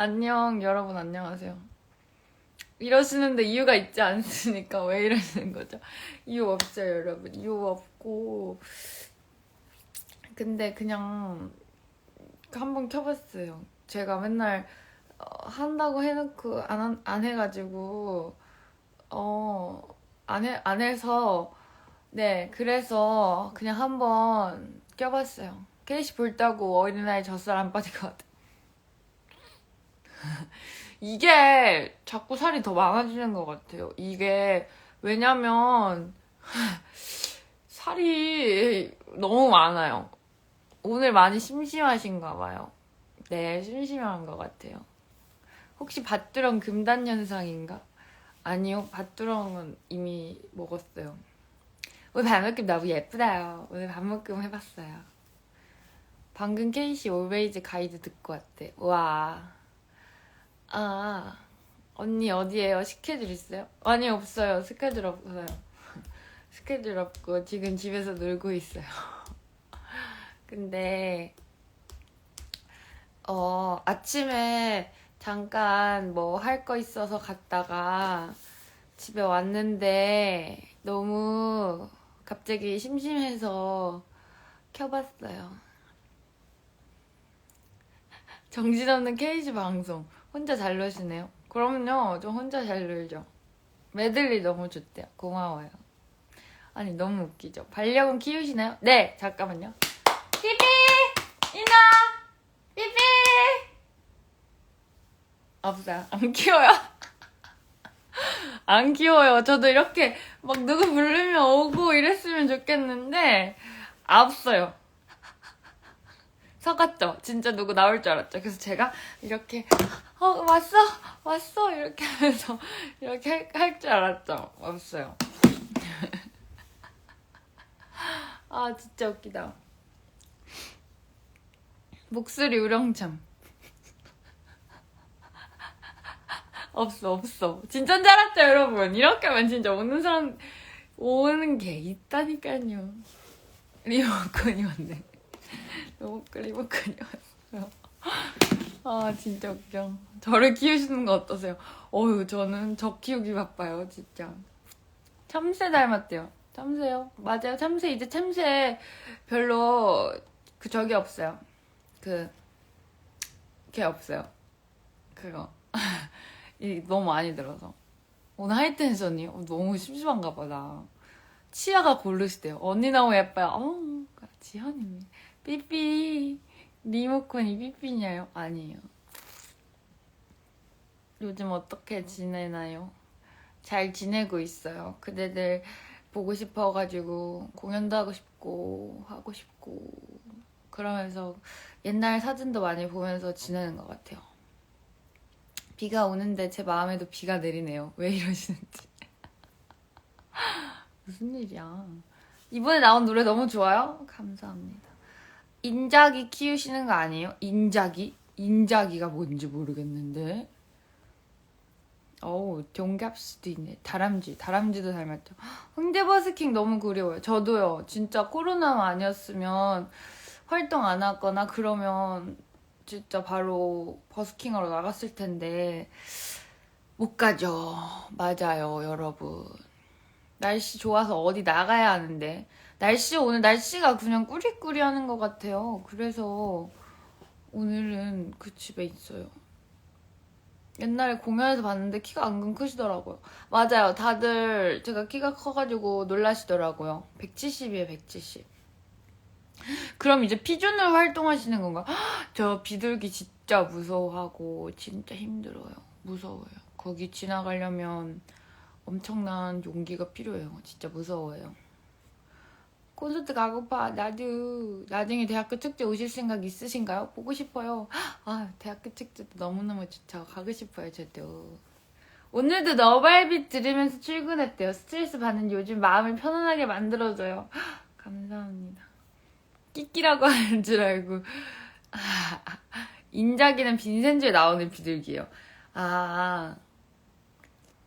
안녕, 여러분 안녕하세요. 이러시는데 이유가 있지 않으니까 왜 이러시는 거죠? 이유 없어요, 여러분. 이유 없고. 근데 그냥 한번 켜봤어요. 제가 맨날 어, 한다고 해놓고 안, 한- 안 해가지고, 어, 안 해, 안 해서, 네, 그래서 그냥 한번 껴봤어요. 케이시 볼따고 어린아이 젖살 안 빠질 것 같아. 이게 자꾸 살이 더 많아지는 것 같아요. 이게 왜냐면 살이 너무 많아요. 오늘 많이 심심하신가 봐요. 네, 심심한 것 같아요. 혹시 밭두렁 금단 현상인가? 아니요, 밭두렁은 이미 먹었어요. 오늘 밥먹금 너무 예쁘다요. 오늘 밥먹금 해봤어요. 방금 케이씨 올웨이즈 가이드 듣고 왔대. 와. 아, 언니 어디에요? 스케줄 있어요? 아니, 없어요. 스케줄 없어요. 스케줄 없고 지금 집에서 놀고 있어요. 근데, 어, 아침에 잠깐 뭐 할 거 있어서 갔다가 집에 왔는데 너무 갑자기 심심해서 켜봤어요. 정신없는 케이지 방송. 혼자 잘 노시네요. 그럼요. 저 혼자 잘 놀죠. 메들리 너무 좋대요. 고마워요. 아니, 너무 웃기죠. 반려견 키우시나요? 네, 잠깐만요. 삐삐! 이나! 삐삐! 없어요. 안 키워요. 안 키워요. 저도 이렇게 막 누구 부르면 오고 이랬으면 좋겠는데, 없어요. 속았죠? 진짜 누구 나올 줄 알았죠? 그래서 제가 이렇게, 어, 왔어! 왔어! 이렇게 하면서, 이렇게 할 줄 알았죠? 없어요. 아, 진짜 웃기다. 목소리 우렁참. 없어, 없어. 진짜인 줄 알았죠, 여러분? 이렇게 하면 진짜 오는 사람, 오는 게 있다니까요. 리모컨이 왔네. 리모컨, 리모컨이 왔어요. 아, 진짜 웃겨. 저를 키우시는 거 어떠세요? 어휴, 저는 저 키우기 바빠요, 진짜. 참새 닮았대요. 참새요? 맞아요. 참새, 이제 참새 별로, 그, 저기 없어요. 그, 걔 없어요. 그거. 이 너무 많이 들어서. 오늘 하이텐션이 어, 너무 심심한가 봐, 나. 치아가 고르시대요. 언니 너무 예뻐요. 어, 지현이네. 삐삐. 리모컨이 삐삐냐요? 아니에요. 요즘 어떻게 지내나요? 잘 지내고 있어요. 그대들 보고 싶어가지고 공연도 하고 싶고 하고 싶고 그러면서 옛날 사진도 많이 보면서 지내는 것 같아요. 비가 오는데 제 마음에도 비가 내리네요. 왜 이러시는지. 무슨 일이야. 이번에 나온 노래 너무 좋아요? 감사합니다. 인자기 키우시는 거 아니에요? 인자기? 인자기가 뭔지 모르겠는데. 어우, 동갑수도 있네. 다람쥐. 다람쥐도 닮았죠. 홍대 버스킹 너무 그리워요. 저도요. 진짜 코로나 아니었으면 활동 안 하거나 그러면 진짜 바로 버스킹하러 나갔을 텐데 못 가죠. 맞아요, 여러분. 날씨 좋아서 어디 나가야 하는데 날씨 오늘 날씨가 그냥 꾸리꾸리 하는 것 같아요. 그래서 오늘은 그 집에 있어요. 옛날에 공연에서 봤는데 키가 은근 크시더라고요. 맞아요. 다들 제가 키가 커가지고 놀라시더라고요. 170이에요, 170. 그럼 이제 피준으로 활동하시는 건가? 헉, 저 비둘기 진짜 무서워하고 진짜 힘들어요. 무서워요. 거기 지나가려면 엄청난 용기가 필요해요. 진짜 무서워요. 콘서트 가고파. 나도 나중에 대학교 축제 오실 생각 있으신가요? 보고 싶어요. 아 대학교 축제도 너무너무 좋죠. 가고 싶어요. 저도. 오늘도 너발빛 들으면서 출근했대요. 스트레스 받는 요즘 마음을 편안하게 만들어줘요. 감사합니다. 끼끼라고 하는 줄 알고. 아, 인자기는 빈센주에 나오는 비둘기예요. 아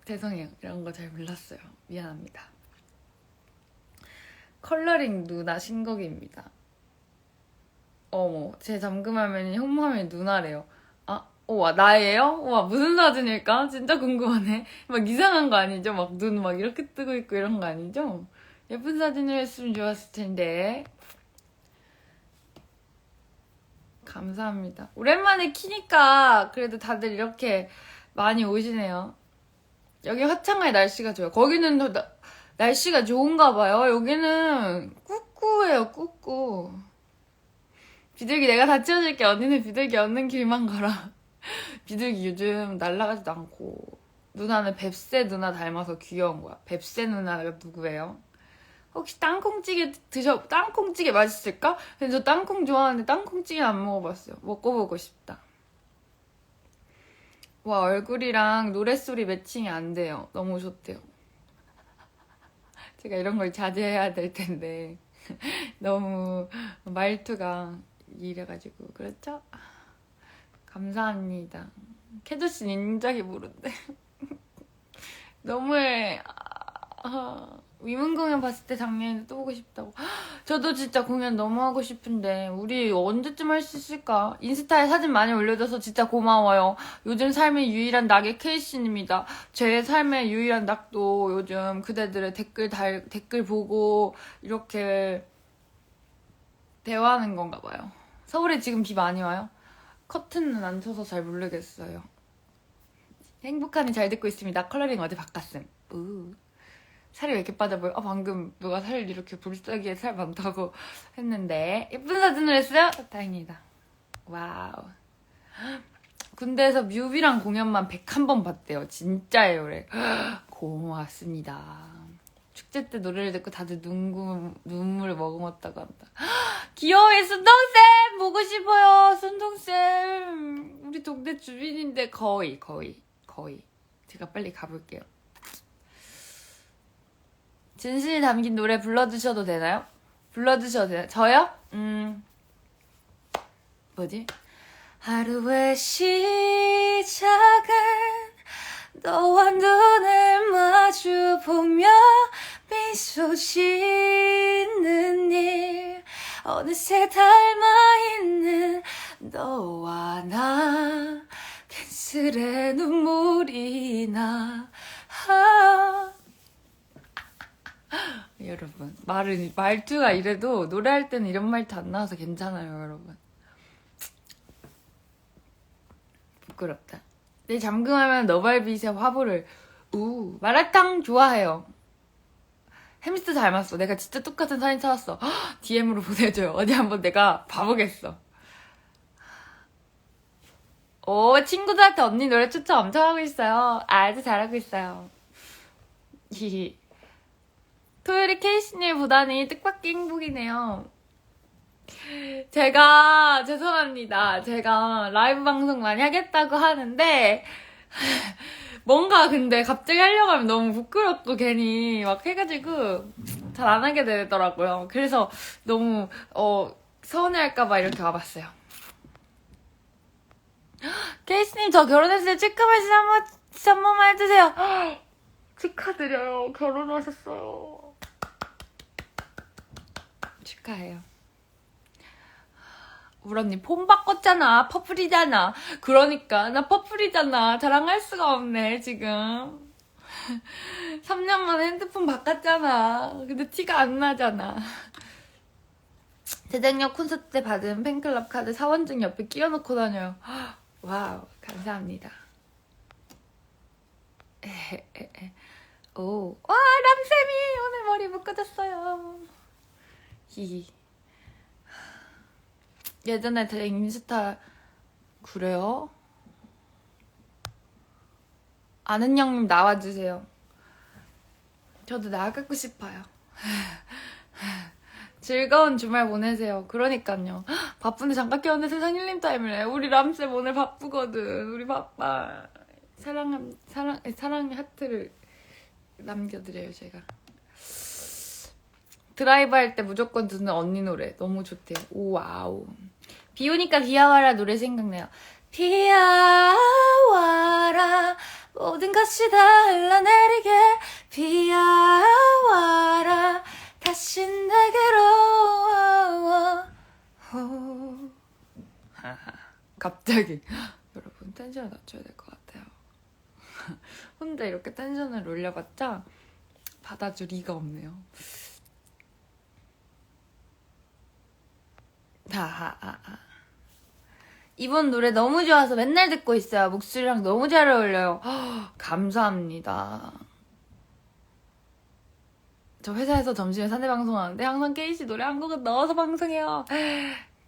죄송해요. 이런 거 잘 몰랐어요. 미안합니다. 컬러링 누나 신곡입니다. 어머, 제 잠금화면이 홈화면 누나래요. 아, 우와 나예요? 우와 무슨 사진일까? 진짜 궁금하네. 막 이상한 거 아니죠? 막 눈 막 이렇게 뜨고 있고 이런 거 아니죠? 예쁜 사진을 했으면 좋았을 텐데. 감사합니다. 오랜만에 키니까 그래도 다들 이렇게 많이 오시네요. 여기 화창하게 날씨가 좋아요. 거기는 더 나- 날씨가 좋은가 봐요. 여기는 꾹꾹해요, 꾹꾹. 비둘기 내가 다 치워줄게. 언니는 비둘기 얻는 길만 가라. 비둘기 요즘 날라가지도 않고 누나는 뱁새 누나 닮아서 귀여운 거야. 뱁새 누나가 누구예요? 혹시 땅콩찌개 드셔 땅콩찌개 맛있을까? 근데 저 땅콩 좋아하는데 땅콩찌개 안 먹어봤어요. 먹어보고 싶다. 와 얼굴이랑 노랫소리 매칭이 안 돼요. 너무 좋대요. 제가 이런 걸 자제해야 될 텐데 너무 말투가 이래가지고 그렇죠? 감사합니다. 캐조씨 인자기 모른데 너무해. 아, 위문 공연 봤을 때 작년에 또 보고 싶다고. 저도 진짜 공연 너무 하고 싶은데 우리 언제쯤 할 수 있을까? 인스타에 사진 많이 올려줘서 진짜 고마워요. 요즘 삶의 유일한 낙이 케이씨입니다. 제 삶의 유일한 낙도 요즘 그대들의 댓글 달 댓글 보고 이렇게 대화하는 건가 봐요. 서울에 지금 비 많이 와요? 커튼은 안 쳐서 잘 모르겠어요. 행복하니 잘 듣고 있습니다. 컬러링 어제 바꿨음. 우. 살이 왜 이렇게 빠져 보여? 아, 방금 누가 살 이렇게 불쌍하게 살 많다고 했는데 예쁜 사진을 했어요? 다행이다. 와우. 군대에서 뮤비랑 공연만 101번 봤대요. 진짜예요, 그래. 고맙습니다. 축제 때 노래를 듣고 다들 눈금, 눈물을 머금었다고 한다. 귀여워요, 순동쌤! 보고 싶어요, 순동쌤. 우리 동네 주민인데 거의, 거의, 거의. 제가 빨리 가볼게요. 진실이 담긴 노래 불러주셔도 되나요? 불러주셔도 되나요? 저요? 음, 뭐지? 하루의 시작은 너와 눈을 마주 보며 미소 짓는 일 어느새 닮아 있는 너와 나 괜스레 눈물이 나 아. 여러분 말은 말투가 이래도 노래할 때는 이런 말투 안 나와서 괜찮아요 여러분. 부끄럽다. 내 잠금하면 너발빛의 화보를. 우 마라탕 좋아해요. 햄스터 닮았어. 내가 진짜 똑같은 사진 찾았어. DM으로 보내줘요. 어디 한번 내가 봐보겠어. 오 친구들한테 언니 노래 추천 엄청 하고 있어요. 아주 잘하고 있어요. 히히 토요일에 케이씨님 보다니 뜻밖의 행복이네요. 제가, 죄송합니다. 제가 라이브 방송 많이 하겠다고 하는데, 뭔가 근데 갑자기 하려고 하면 너무 부끄럽고 괜히 막 해가지고 잘 안 하게 되더라고요. 그래서 너무, 어, 서운해할까봐 이렇게 와봤어요. 케이씨님 저 결혼했을 때 축하 말씀 한 번, 한 번만 해주세요. 축하드려요. 결혼하셨어요. 축하해요. 우리 언니 폰 바꿨잖아. 퍼플이잖아. 그러니까 나 퍼플이잖아. 자랑할 수가 없네 지금. 3년 만에 핸드폰 바꿨잖아. 근데 티가 안 나잖아. 대장역 콘서트 때 받은 팬클럽 카드 사원증 옆에 끼워놓고 다녀요. 와우, 감사합니다. 오, 와, 람쌤이 오늘 머리 묶어줬어요. 히히. 예전에 제 인스타, 그래요? 아는 형님 나와주세요. 저도 나가고 싶어요. 즐거운 주말 보내세요. 그러니까요. 바쁜데 잠깐 껴는데 세상 힐링 타임을 해. 우리 람쌤 오늘 바쁘거든. 우리 바빠. 사랑, 사랑, 사랑의 하트를 남겨드려요, 제가. 드라이브 할 때 무조건 듣는 언니 노래. 너무 좋대요. 오, 와우. 비 오니까 비와라 노래 생각나요. 비와라 모든 것이 다 흘러내리게 비와라 다시 내게로 오. 갑자기 여러분 텐션을 낮춰야 될 것 같아요. 혼자 이렇게 텐션을 올려봤자 받아줄 리가 없네요. 하하하. 이번 노래 너무 좋아서 맨날 듣고 있어요. 목소리랑 너무 잘 어울려요. 허, 감사합니다. 저 회사에서 점심에 사내 방송하는데 항상 케이씨 노래 한 곡은 넣어서 방송해요.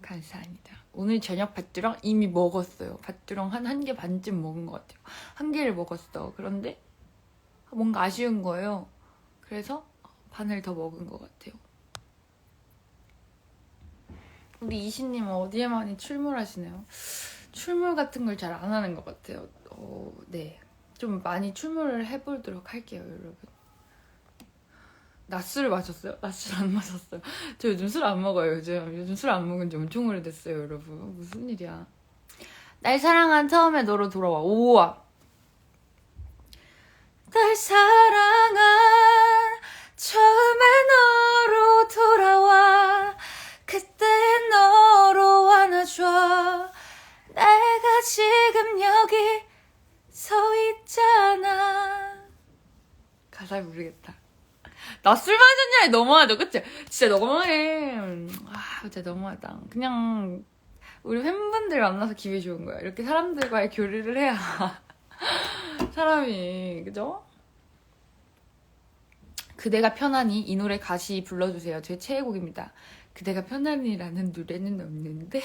감사합니다. 오늘 저녁 밭두렁 이미 먹었어요. 밭두렁 한 한 개 반쯤 먹은 것 같아요. 한 개를 먹었어. 그런데 뭔가 아쉬운 거예요. 그래서 반을 더 먹은 것 같아요. 우리 이신님은 어디에 많이 출몰하시나요? 출몰 같은 걸 잘 안 하는 것 같아요. 어, 네. 좀 많이 출몰을 해보도록 할게요, 여러분. 낮술을 마셨어요? 낮술 안 마셨어요. 저 요즘 술 안 먹어요, 요즘. 요즘 술 안 먹은 지 엄청 오래됐어요, 여러분. 무슨 일이야. 날 사랑한 처음에 너로 돌아와. 오와. 날 사랑한 처음 나 술 마셨냐니 너무하죠, 그치? 진짜 너무해. 아, 진짜 너무하다. 그냥 우리 팬분들 만나서 기분이 좋은 거야. 이렇게 사람들과의 교류를 해야 사람이 그죠? 그대가 편하니 이 노래 가시 불러주세요. 제 최애곡입니다. 그대가 편하니라는 노래는 없는데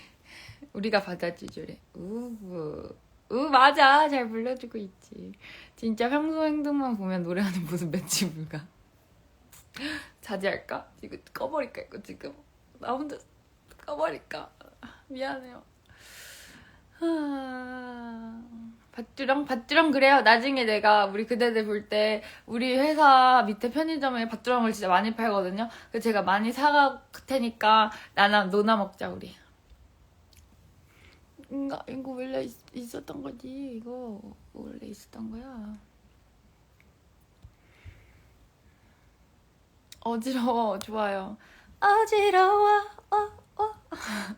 우리가 받아주죠래. 우우 우 맞아 잘 불러주고 있지. 진짜 평소 행동만 보면 노래하는 모습 매치 불가. 자제할까? 이거 꺼버릴까 이거 지금 나 혼자 꺼버릴까? 미안해요. 아... 밭두렁 밭두렁 그래요. 나중에 내가 우리 그대들 볼 때 우리 회사 밑에 편의점에 밭두렁을 진짜 많이 팔거든요. 그래서 제가 많이 사갈 테니까 나나 노나 먹자 우리. 이거 이거 원래 있, 있었던 거지. 이거 원래 있었던 거야. 어지러워 좋아요. 어지러워 어, 어.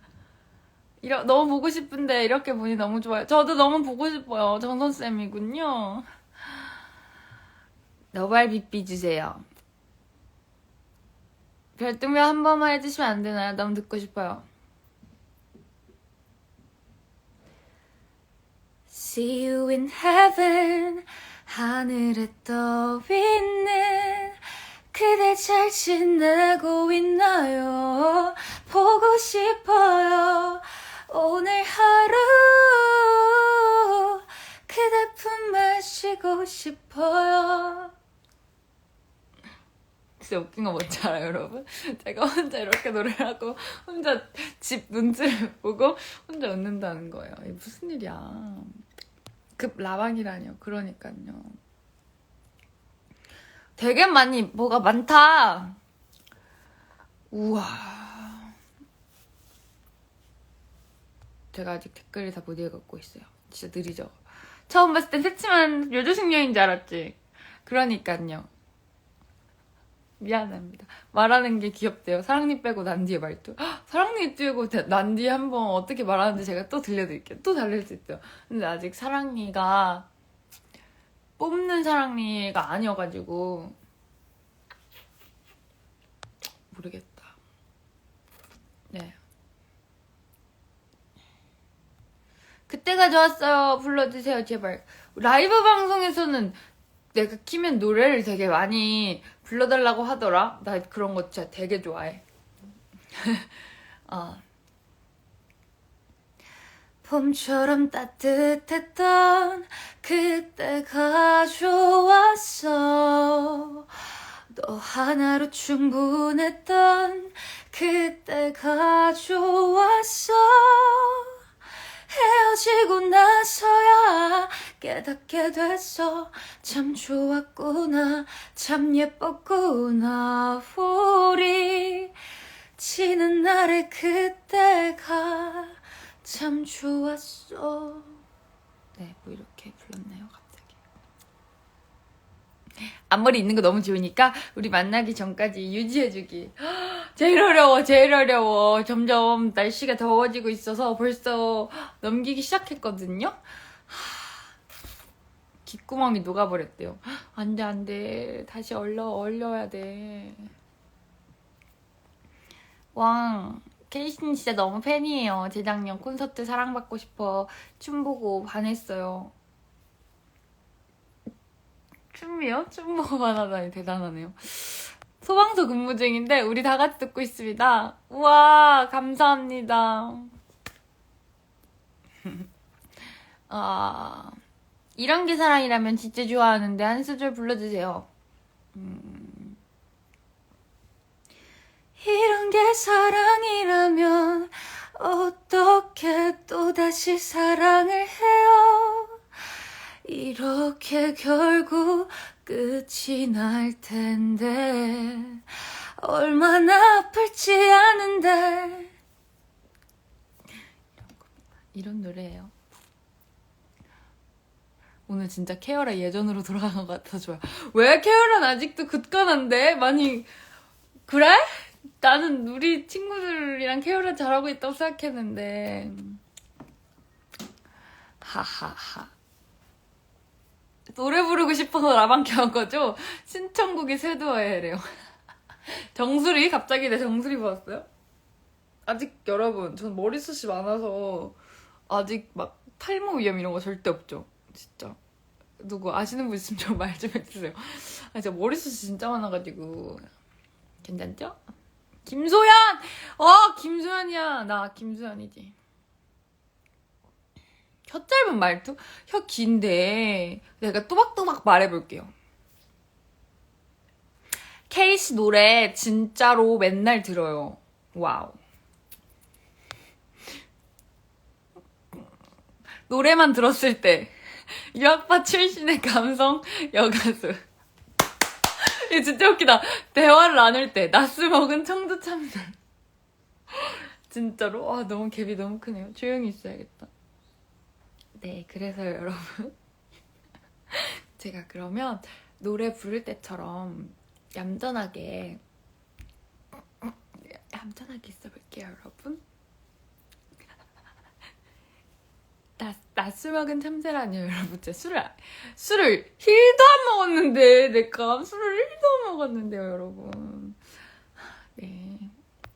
이러, 너무 보고 싶은데 이렇게 보니 너무 좋아요. 저도 너무 보고 싶어요. 정선쌤이군요. 너발비비 주세요. 별똥별 한 번만 해주시면 안 되나요? 너무 듣고 싶어요. See you in heaven 하늘에 떠 있는 그대 잘 지내고 있나요? 보고 싶어요. 오늘 하루 그대 품에 쉬고 싶어요. 진짜 웃긴 거 뭔지 알아요, 여러분? 제가 혼자 이렇게 노래를 하고 혼자 집 눈치를 보고 혼자 웃는다는 거예요. 이게 무슨 일이야. 급 라방이라뇨. 그러니까요. 되게 많이 뭐가 많다. 우와. 제가 아직 댓글을 다 못 읽었고 있어요. 진짜 느리죠? 처음 봤을 땐 새침한 여조식녀인 줄 알았지. 그러니까요. 미안합니다. 말하는 게 귀엽대요. 사랑니 빼고 난디의 말투. 헉, 사랑니 띄우고 난디 한번 어떻게 말하는지 제가 또 들려드릴게요. 또 달릴 수 있죠. 근데 아직 사랑니가 뽑는 사랑니가 아니어가지고 모르겠다. 네. 그때가 좋았어요. 불러주세요, 제발. 라이브 방송에서는 내가 키면 노래를 되게 많이 불러달라고 하더라. 나 그런 거 진짜 되게 좋아해. 어. 봄처럼 따뜻했던 그때가 좋았어. 너 하나로 충분했던 그때가 좋았어. 헤어지고 나서야 깨닫게 됐어 참 좋았구나 참 예뻤구나 우리 지는 날의 그때가 참 좋았어 네 뭐 이렇게 불렀네요 갑자기 앞머리 있는 거 너무 좋으니까 우리 만나기 전까지 유지해주기. 제일 어려워, 제일 어려워. 점점 날씨가 더워지고 있어서 벌써 넘기기 시작했거든요. 하, 귓구멍이 녹아버렸대요. 안 돼, 안 돼. 다시 얼려, 얼려야 돼. 왕, 케이신 진짜 너무 팬이에요. 재작년 콘서트 사랑받고 싶어 춤 보고 반했어요. 춤이요? 춤 보고 반하다니 대단하네요. 소방서 근무 중인데 우리 다 같이 듣고 있습니다. 우와 감사합니다. 아 이런 게 사랑이라면 진짜 좋아하는데 한 소절 불러주세요. 음. 이런 게 사랑이라면 어떻게 또다시 사랑을 해요? 이렇게 결국 끝이 날 텐데 얼마나 아플지 아는데 이런 노래예요. 오늘 진짜 케어라 예전으로 돌아간 것 같아서 좋아요. 왜 케어라는 아직도 굳건한데? 많이 그래? 나는 우리 친구들이랑 케어라 잘하고 있다고 생각했는데 하하하 노래 부르고 싶어서 라방 켜한 거죠? 신청곡이 쇄도해래요. 정수리? 갑자기 내 정수리 봤어요? 아직 여러분, 전 머리숱이 많아서 아직 막 탈모 위험 이런 거 절대 없죠. 진짜. 누구 아시는 분 있으면 좀 말 좀 해주세요. 아, 진짜 머리숱이 진짜 많아가지고. 괜찮죠? 김소연! 어, 김소연이야. 나 김소연이지. 혀 짧은 말투? 혀 긴데 내가 또박또박 말해볼게요. 케이씨 노래 진짜로 맨날 들어요. 와우. 노래만 들었을 때 유학파 출신의 감성 여가수. 이거 진짜 웃기다. 대화를 나눌 때 나스 먹은 청주 참들. 진짜로? 와 너무 갭이 너무 크네요. 조용히 있어야겠다. 네, 그래서 여러분. 제가 그러면 노래 부를 때처럼 얌전하게, 얌전하게 있어볼게요, 여러분. 나, 나술 먹은 참새라니요, 여러분. 제 술을, 술을 1도 안 먹었는데, 내가 술을 1도 안 먹었는데요, 여러분. 네.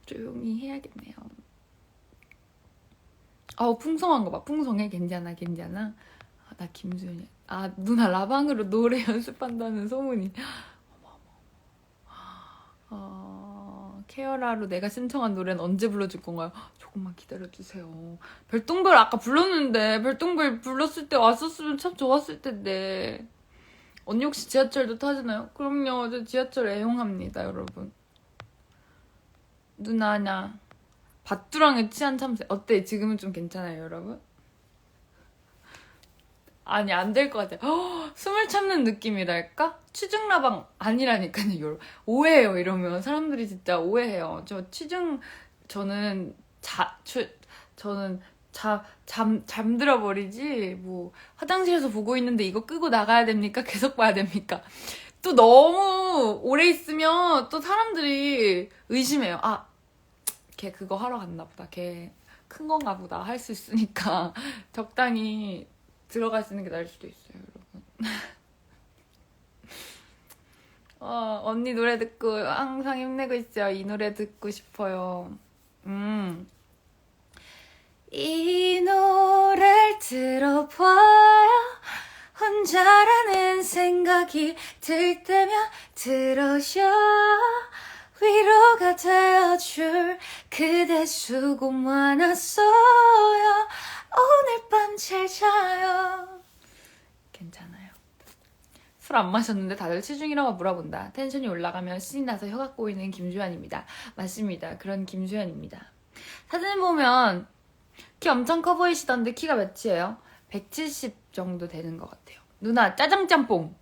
조용히 해야겠네요. 아우 풍성한 거 봐. 풍성해. 괜찮아, 괜찮아. 아, 나 김수현이. 아 누나 라방으로 노래 연습한다는 소문이. 어, 케어라로 내가 신청한 노래는 언제 불러줄 건가요? 조금만 기다려주세요. 별똥별 아까 불렀는데 별똥별 불렀을 때 왔었으면 참 좋았을 텐데. 언니 혹시 지하철도 타시나요? 그럼요. 저 지하철 애용합니다, 여러분. 누나냐. 밭두랑에 취한 참새. 어때? 지금은 좀 괜찮아요, 여러분? 아니, 안 될 것 같아요. 허, 숨을 참는 느낌이랄까? 취중라방 아니라니까요. 오해해요, 이러면. 사람들이 진짜 오해해요. 저 취중, 저는 자, 추, 저는 자, 잠, 잠들어 버리지. 뭐, 화장실에서 보고 있는데 이거 끄고 나가야 됩니까? 계속 봐야 됩니까? 또 너무 오래 있으면 또 사람들이 의심해요. 아, 걔 그거 하러 갔나 보다. 걔 큰 건가 보다. 할 수 있으니까 적당히 들어갈 수 있는 게 나을 수도 있어요, 여러분. 어, 언니 노래 듣고 항상 힘내고 있어요. 이 노래 듣고 싶어요. 음. 이 노래를 들어봐요. 혼자라는 생각이 들 때면 들어요. 위로가 되어줄 그대 수고 많았어요 오늘 밤 잘 자요 술 안 마셨는데 다들 치중이라고 물어본다 텐션이 올라가면 신이 나서 혀가 꼬이는 김주현입니다 맞습니다 그런 김주현입니다 사진 보면 키 엄청 커 보이시던데 키가 몇이에요? 170 정도 되는 것 같아요 누나 짜장짬뽕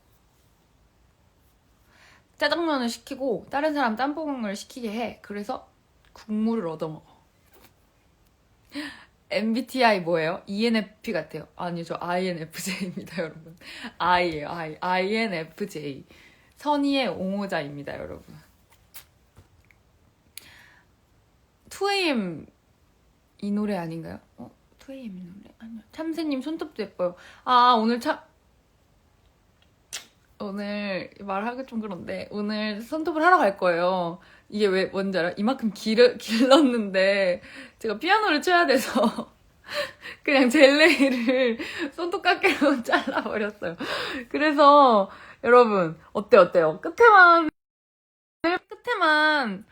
짜장면을 시키고 다른 사람 짬뽕을 시키게 해. 그래서 국물을 얻어먹어. MBTI 뭐예요? ENFP 같아요. 아니요, 저 INFJ입니다, 여러분. I예요, I. INFJ. 선의의 옹호자입니다, 여러분. 2AM 이 노래 아닌가요? 어? 2AM 이 노래? 아니요. 참새님 손톱도 예뻐요. 아, 오늘 참, 오늘 말하기 좀 그런데, 오늘 손톱을 하러 갈 거예요. 이게 왜, 뭔지 알아? 이만큼 길, 길렀는데, 제가 피아노를 쳐야 돼서, 그냥 젤레이를 손톱깎이로 잘라버렸어요. 그래서, 여러분, 어때, 어때요? 끝에만, 끝에만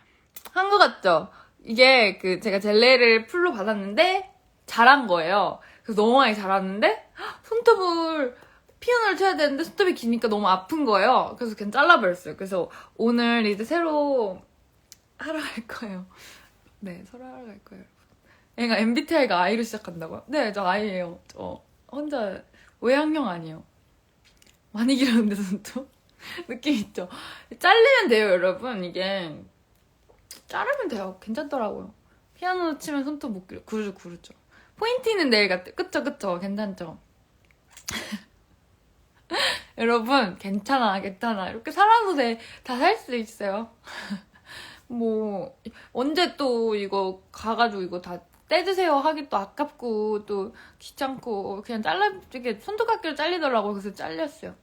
한 것 같죠? 이게 그 제가 젤레를 풀로 받았는데 잘한 거예요. 그래서 너무 많이 자랐는데 손톱을 피아노를 쳐야 되는데 손톱이 기니까 너무 아픈 거예요. 그래서 그냥 잘라버렸어요. 그래서 오늘 이제 새로 하러 갈 거예요. 네, 새로 하러 갈 거예요. 얘가 MBTI가 I로 시작한다고요? 네, 저 I예요. 저 혼자 외향형 아니에요. 많이 길었는데 손톱? 느낌 있죠? 잘리면 돼요, 여러분. 이게 자르면 돼요. 괜찮더라고요. 피아노 치면 손톱 못 길어. 구르죠, 구르죠. 포인트 있는 네일 같아. 그쵸, 그쵸. 괜찮죠? 여러분, 괜찮아, 괜찮아. 이렇게 살아도 돼. 다 살 수 있어요. 뭐, 언제 또 이거 가가지고 이거 다 떼주세요 하기 또 아깝고 또 귀찮고 그냥 잘라, 이게 손톱깎이로 잘리더라고요. 그래서 잘렸어요.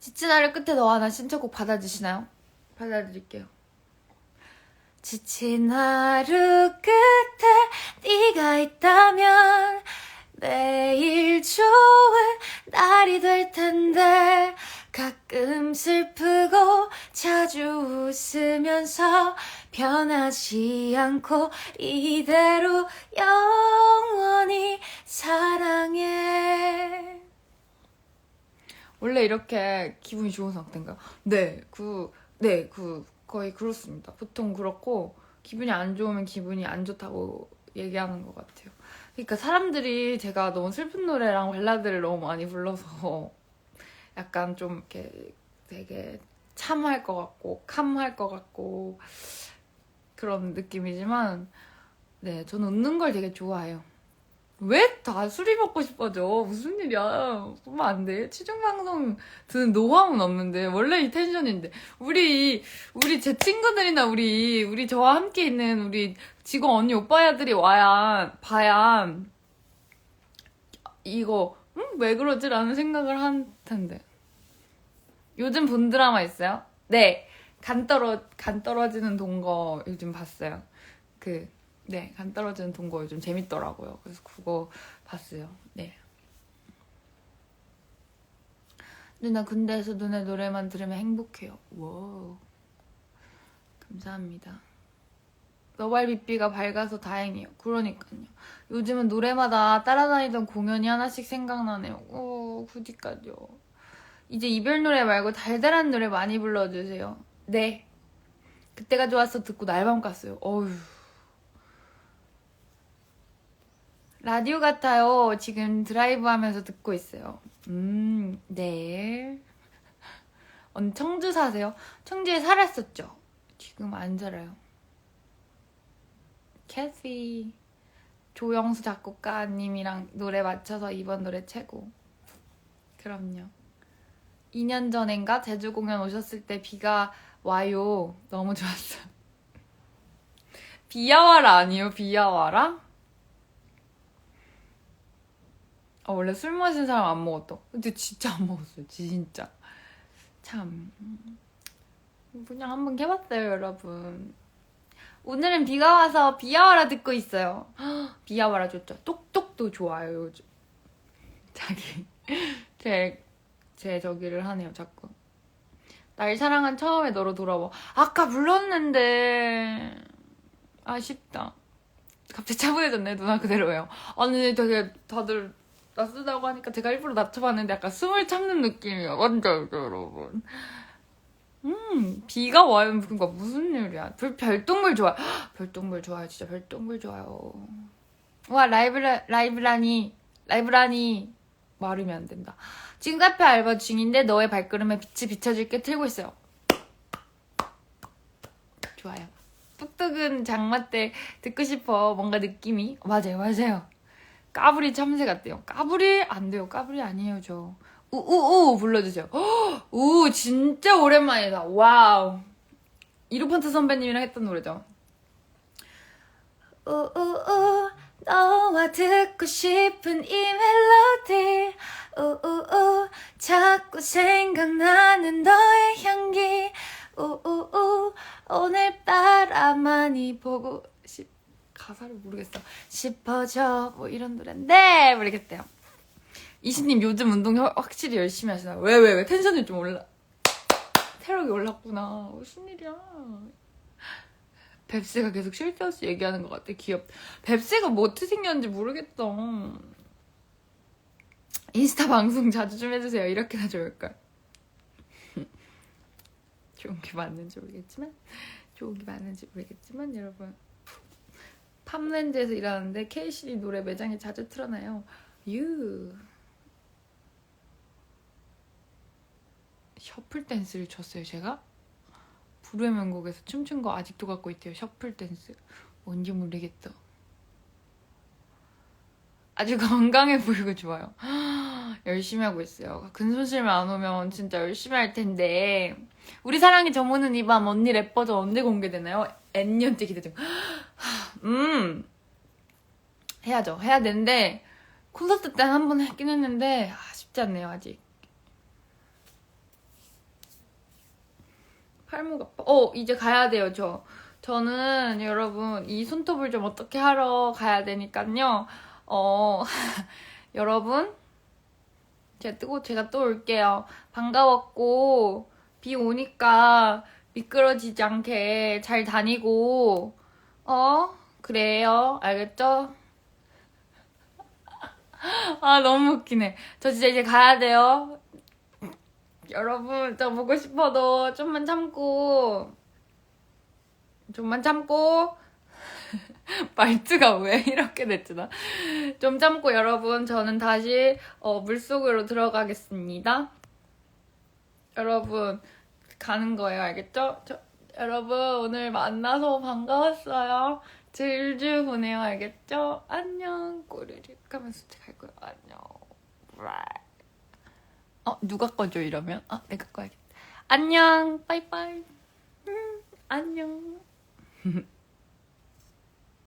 지친 하루 끝에 너 하나 신청곡 받아주시나요? 받아드릴게요. 지친 하루 끝에 네가 있다면 내일 좋은 날이 될 텐데 가끔 슬프고 자주 웃으면서 변하지 않고 이대로 영원히 사랑해 원래 이렇게 기분이 좋은 상태인가요? 네, 그, 네, 그, 거의 그렇습니다. 보통 그렇고, 기분이 안 좋으면 기분이 안 좋다고 얘기하는 것 같아요. 그러니까 사람들이 제가 너무 슬픈 노래랑 발라드를 너무 많이 불러서 약간 좀 이렇게 되게 참할 것 같고, 캄할 것 같고, 그런 느낌이지만, 네, 저는 웃는 걸 되게 좋아해요. 왜다 술이 먹고 싶어져? 무슨 일이야? 그러면 안 돼. 취중방송 드는 노하우는 없는데 원래 이 텐션인데 우리 우리 제 친구들이나 우리 우리 저와 함께 있는 우리 직원 언니 오빠야들이 와야 봐야 이거 응? 왜 그러지라는 생각을 한 텐데 요즘 본 드라마 있어요? 네. 간 떨어 간 떨어지는 동거 요즘 봤어요. 그 네, 간 떨어지는 동거 요즘 재밌더라고요. 그래서 그거 봤어요. 네. 누나 군대에서 누나 노래만 들으면 행복해요. 와 감사합니다. 너발비비가 밝아서 다행이에요. 그러니까요. 요즘은 노래마다 따라다니던 공연이 하나씩 생각나네요. 오, 구디까지요. 이제 이별 노래 말고 달달한 노래 많이 불러주세요. 네. 그때가 좋았어 듣고 날밤 깠어요. 어휴. 라디오 같아요. 지금 드라이브 하면서 듣고 있어요. 음, 네. 언니 청주 사세요? 청주에 살았었죠? 지금 안 살아요. 캐시. 조영수 작곡가님이랑 노래 맞춰서 이번 노래 최고. 그럼요. 2년 전엔가 제주 공연 오셨을 때 비가 와요. 너무 좋았어요. 비야 와라 아니요? 비야 와라? 아, 원래 술 마신 사람 안 먹었다. 근데 진짜 안 먹었어요. 진짜. 참. 그냥 한번 해봤어요, 여러분. 오늘은 비가 와서 비야와라 듣고 있어요. 비야와라 좋죠. 똑똑도 좋아요, 요즘. 자기. 제, 제 저기를 하네요, 자꾸. 날 사랑한 처음에 너로 돌아와. 아까 불렀는데. 아쉽다. 갑자기 차분해졌네, 누나 그대로예요. 아니, 되게 다들 낯쓰다고 하니까 제가 일부러 낮춰봤는데 약간 숨을 참는 느낌이야. 완전 여러분. 음, 비가 와요. 그러니까 무슨 일이야. 별, 별똥물 좋아. 헉, 별똥물 좋아요. 진짜 별똥물 좋아요. 와, 라이브라, 라이브라니, 라이브라니. 말하면 안 된다. 지금 카페 알바 중인데 너의 발걸음에 빛이 비춰줄게 틀고 있어요. 좋아요. 뚝뚝은 장마 때 듣고 싶어. 뭔가 느낌이. 맞아요, 맞아요. 까불이 참새 같대요. 까불이 안 돼요. 까불이 아니에요, 저. 우우우 불러주세요. 헉, 우 진짜 오랜만이다. 와우. 이루펀트 선배님이랑 했던 노래죠. 우우우 너와 듣고 싶은 이 멜로디 우우우 자꾸 생각나는 너의 향기 우우우 오늘 바라만이 보고 싶 가사를 모르겠어. 싶어져. 뭐 이런 노래인데 모르겠대요. 이신님 요즘 운동 혀- 확실히 열심히 하시나요? 왜왜 왜? 텐션이 좀 올라 체력이 올랐구나. 무슨 일이야? 뱁새가 계속 실수없이 얘기하는 것 같아. 귀엽. 뱁새가 뭐 어떻게 생겼는지 모르겠다 인스타 방송 자주 좀 해주세요. 이렇게나 좋을걸. 좋은 게 맞는지 모르겠지만 좋은 게 맞는지 모르겠지만 여러분 팜랜드에서 일하는데 케이시리 노래 매장에 자주 틀어놔요. 유. 셔플 댄스를 췄어요 제가? 불후의 명곡에서 춤춘 거 아직도 갖고 있대요 셔플 댄스. 뭔지 모르겠다 아주 건강해 보이고 좋아요. 열심히 하고 있어요. 근손실만 안 오면 진짜 열심히 할 텐데. 우리 사랑이 저무는 이 밤 언니 랩 버전 언제 공개되나요? N년째 기대 중 음. 해야죠. 해야 되는데 콘서트 때 한 번 했긴 했는데 아, 쉽지 않네요 아직. 팔목 아파. 어 이제 가야 돼요 저. 저는 여러분 이 손톱을 좀 어떻게 하러 가야 되니까요. 어 여러분 제가 뜨고 제가 또 올게요. 반가웠고 비 오니까 미끄러지지 않게 잘 다니고 어 그래요? 알겠죠? 아 너무 웃기네. 저 진짜 이제 가야 돼요. 여러분 저 보고 싶어도 좀만 참고. 좀만 참고. 말투가 왜 이렇게 됐지 나? 좀 참고 여러분. 저는 다시 어, 물속으로 들어가겠습니다. 여러분 가는 거예요. 알겠죠? 저, 여러분 오늘 만나서 반가웠어요 질주 보내요 알겠죠? 안녕 꼬리릭 하면서 갈 거예요. 안녕. 어 누가 꺼줘 이러면? 아 내가 꺼야겠다. 안녕. 빠이빠이. 음, 안녕